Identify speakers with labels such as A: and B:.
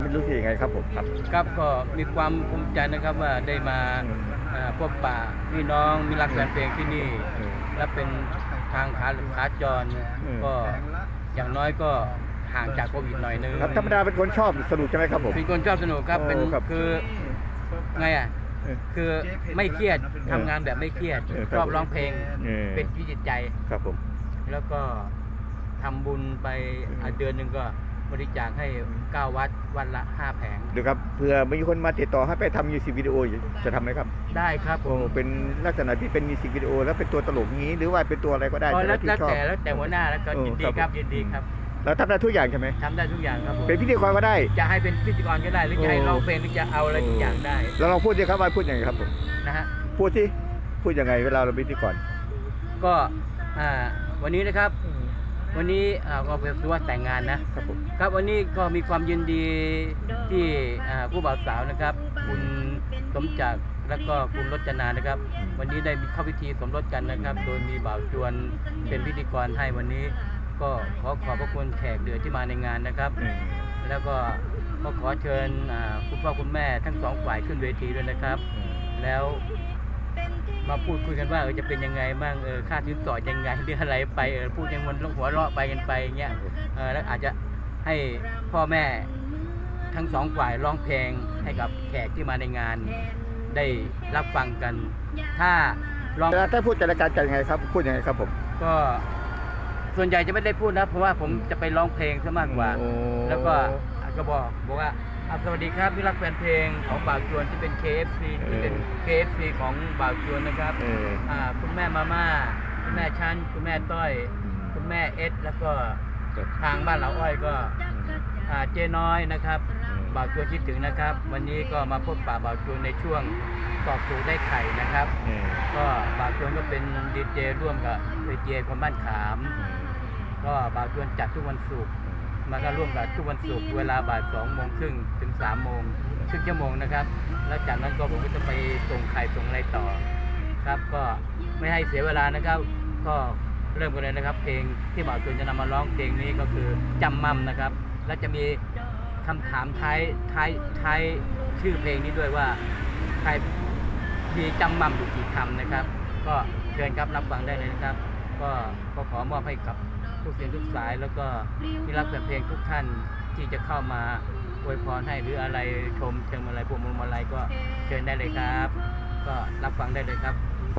A: ไม่รู้สึกยังไงครับผมครับ
B: ครับก็มีความภูมิใจนะครับว่าได้มาเอ่อพบปะพี่น้องมีรักแฟนเพลงที่นี่
A: อืม
B: และเป็นทางขาขาจร
A: อืม
B: ก็อย่างน้อยก็ห่างจากโควิดหน่อยนึง
A: ครับธรรมดาเป็นคนชอบสนุกใช่ไหมครับผม
B: เป็นคนชอบสนุกครับ
A: โอ้
B: เป็น
A: ครับ
B: คือไงอะ
A: เออ
B: คือไม่เครียดทำงานแบบไม่เครียด
A: เออครับ
B: ชอบร้องเพลง
A: เออ
B: เป็นชีวิตจิตใจ
A: ครับผม
B: แล้วก็ทำบุญไปอะเดือนหนึ่งก็ บริจาคให้9วัดวันละ 5 แผง
A: เดี๋ยวครับเผื่อมีคนมาติดต่อให้ไปทำมิวสิกวิดีโอจะทำไหมครับ
B: ได้ครับผ
A: โอ้
B: ม
A: เป็นลักษณะที่เป็นมิวสิกวิดีโอแล้วเป็นตัวตลกงี้หรือว่าเป็นตัวอะไรก็ได้
B: ก็
A: ใช่ไหม
B: แล้ว
A: ที่
B: แล้ว
A: ชอบ
B: แต่แล้วแต่หัวหน้าแล้วก็
A: เออ
B: ยินดี
A: ครับ
B: ครับยินดีครับ
A: เราทำได้ทุกอย่างใช่ไหม
B: ทำได้ทุกอย่างครับผม
A: เป็นพิธีกรก็ได้
B: จะให้เป็นพิธีกรก็ได้หรือจะให้
A: โอ้
B: ร้องเพลงหรือจะเอาอะไรทุกอย่างได้
A: แล้วเราพูดสิครับว่าพูดยังไงครับผม
B: นะฮะ
A: พูดที่พูดยังไงเวลาเราเป็นพิธีกร
B: ก็อ่าวันนี้นะครับ วันนี้อ่าก็เป็นตัวาแต่งงานนะ
A: ครับผม
B: ครับวันนี้ก็มีความยินดีที่อ่าผู้บ่าวสาวนะครับ คุณสมจักรและก็คุณรจนานะครับ วันนี้ได้มีเข้าพิธีสมรสกันนะครับ โดยมีบ่าวจวนเป็นพิธีกรให้วันนี้ ก็ขอขอบพระคุณแขกเดือที่มาในงานนะครับ
A: อืม
B: แล้วก็ก็ขอเชิญอ่าคุณพ่อคุณแม่ทั้งสองฝ่ายขึ้นเวทีด้วยนะครับ แล้ว มาพูดคุยกันว่าเออจะเป็นยังไงบ้างเออค่าสินสอดยังไงเรื่องอะไรไปเออพูดยังมันหัวเราะไปกันไปอย่างเงี้ยเออแล้วอาจจะให้พ่อแม่ทั้งสองฝ่ายร้องเพลงให้กับแขกที่มาในงานได้รับฟังกัน ถ้าร้อง
A: เวลาถ้าพูดจัดรายการจะยังไงครับ พูดยังไงครับผม
B: ก็ส่วนใหญ่จะไม่ได้พูดนะ เพราะว่าผมจะไปร้องเพลงซะมากกว่า
A: โอ้
B: แล้วก็ก็บอกบอกว่า อะสวัสดีครับพี่รักแฟนเพลงของบ่าวจวนที่เป็น KFC ที่เป็น KFC ของบ่าวจวนนะครับ
A: เออ
B: อ่าคุณแม่มาม่าคุณแม่ชั้นคุณแม่ต้อย คุณแม่เอสแล้วก็ทางบ้านเราอ้อยก็อ่าเจน้อยนะครับบ่าวจวนคิดถึงนะครับ วันนี้ก็มาพบป่าบ่าวจวนในช่วงตอบถูกได้ไข่นะครับ
A: เออ
B: ก็บ่าวจวนก็เป็นดีเจร่วมกับดีเจคนบ้านขาม ก็บ่าวจวนจัดทุกวันศุกร์ มาก็ร่วมกับทุกวันศุกร์เวลาบ่ายสองโมงครึ่งถึงสามโมงครึ่งชั่วโมงนะครับ แล้วจากนั้นก็ผมก็จะไปส่งไข่ส่งอะไรต่อครับ ก็ไม่ให้เสียเวลานะครับ ก็เริ่มกันเลยนะครับ เพลงที่บ่าวจวนจะนำมาร้องเพลงนี้ก็คือจำมั่มนะครับ และจะมีคำถามท้ายท้ายท้ายชื่อเพลงนี้ด้วยว่าใครมีจำมั่มอยู่กี่คำนะครับ ก็เชิญครับรับฟังได้เลยนะครับ ก็ก็ขอมอบให้กับ ทุกเสียงทุกสาย แล้วก็ที่รักแฟนเพลงทุกท่านที่จะเข้ามาอวยพรให้หรืออะไรชมเชิงอะไรพวงมาลัยก็เชิญได้เลยครับ ก็รับฟังได้เลยครับ